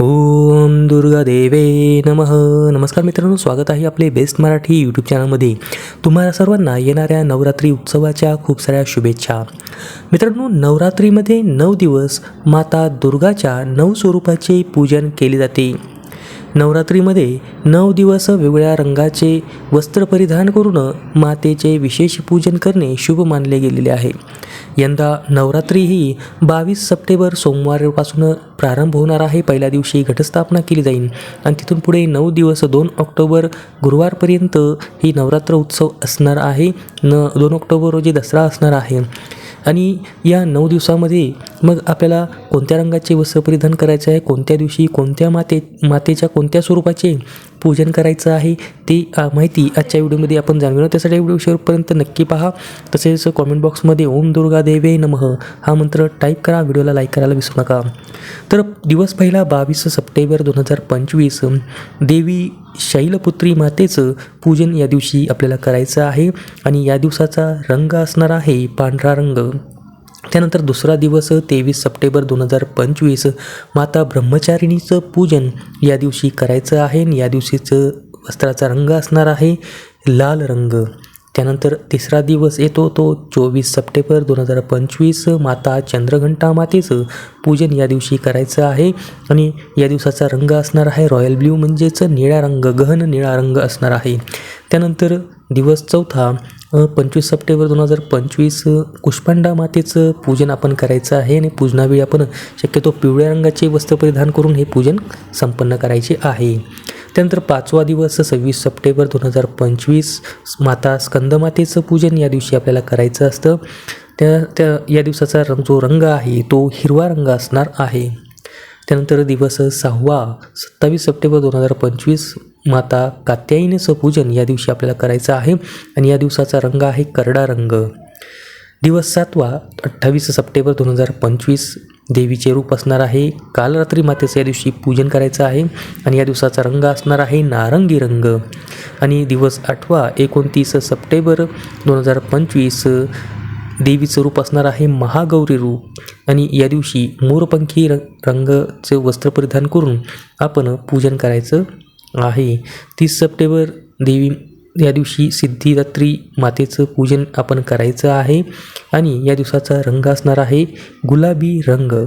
ओम दुर्गा देवे नमः. नमस्कार मित्रांनो स्वागत आहे आपले बेस्ट मराठी यूट्यूब चॅनलमध्ये तुम्हाला सर्वांना येणाऱ्या नवरात्री उत्सवाच्या खूप साऱ्या शुभेच्छा. मित्रांनो नवरात्रीमध्ये नऊ दिवस माता दुर्गाच्या नऊ स्वरूपाचे पूजन केले जाते. नवरात्रीमध्ये नऊ दिवस वेगवेगळ्या रंगाचे वस्त्र परिधान करून मातेचे विशेष पूजन करणे शुभ मानले गेलेले आहे. यंदा नवरात्री ही बावीस सप्टेंबर सोमवारपासून प्रारंभ होणार आहे. पहिल्या दिवशी घटस्थापना केली जाईल आणि तिथून पुढे नऊ दिवस दोन ऑक्टोबर गुरुवारपर्यंत ही नवरात्र उत्सव असणार आहे. न दोन ऑक्टोबर रोजी दसरा असणार आहे. आणि या नऊ दिवसामध्ये मग आपल्याला कोणत्या रंगाचे वस्त्र परिधान करायचे आहे? कोणत्या दिवशी कोणत्या माते मातेच्या कोणत्या स्वरूपाचे पूजन करायचं आहे? ती माहिती आजच्या व्हिडिओमध्ये आपण जाणून घेऊ त्यासाठी व्हिडिओ शेवटपर्यंत नक्की पहा. तसेच कॉमेंट बॉक्समध्ये ओम दुर्गा देवे नमः हा मंत्र टाईप करा. व्हिडिओला लाईक करायला विसरू नका. तर दिवस पहिला बावीस सप्टेंबर दोन हजार पंचवीस देवी शैलपुत्री मातेचं पूजन या दिवशी आपल्याला करायचं आहे. आणि या दिवसाचा रंग असणार आहे पांढरा रंग. त्यानंतर दुसरा दिवस तेवीस सप्टेंबर दोन हजार पंचवीस माता ब्रह्मचारिणीचं पूजन या दिवशी करायचं आहे आणि या दिवशीचं वस्त्राचा रंग असणार आहे लाल रंग. त्यानंतर तिसरा दिवस येतो तो चोवीस सप्टेंबर दोन हजार पंचवीस माता चंद्रघंटा मातेचं पूजन या दिवशी करायचं आहे आणि या दिवसाचा रंग असणार आहे रॉयल ब्ल्यू म्हणजेच निळा रंग गहन निळा रंग असणार आहे. त्यानंतर दिवस चौथा पंचवीस सप्टेंबर दोन हजार पंचवीस कुष्पांडा कुष्मांडा मातेचं पूजन आपण करायचं आहे आणि पूजनावेळी आपण शक्यतो पिवळ्या रंगाचे वस्त्र परिधान करून हे पूजन संपन्न करायचे आहे. त्यानंतर पाचवा दिवस सव्वीस सप्टेंबर दोन हजार पंचवीस माता स्कंदमातेचं पूजन या दिवशी आपल्याला करायचं असतं. त्या त्या या दिवसाचा रंग जो रंग आहे तो हिरवा रंग असणार आहे. त्यानंतर दिवस सहावा सत्तावीस सप्टेंबर दोन हजार पंचवीस माता कात्यायनीचं पूजन या दिवशी आपल्याला करायचं आहे. आणि या दिवसाचा रंग आहे करडा रंग. दिवस सातवा अठ्ठावीस सप्टेंबर दोन हजार पंचवीस. देवीचे रूप असणार आहे. काल रात्री मातेचं या दिवशी पूजन करायचं आहे. आणि या दिवसाचा रंग असणार आहे नारंगी रंग. आणि दिवस आठवा एकोणतीस सप्टेंबर दोन हजार पंचवीस. देवीचं रूप असणार आहे महागौरी रूप. आणि या दिवशी मोरपंखी रंग रंगाचे वस्त्र परिधान करून आपण पूजन करायचं आहे. तीस सप्टेंबर देवी या दिवशी सिद्धिदात्री मातेचं पूजन आपण करायचं आहे. आणि या दिवसाचा रंग असणार आहे गुलाबी रंग.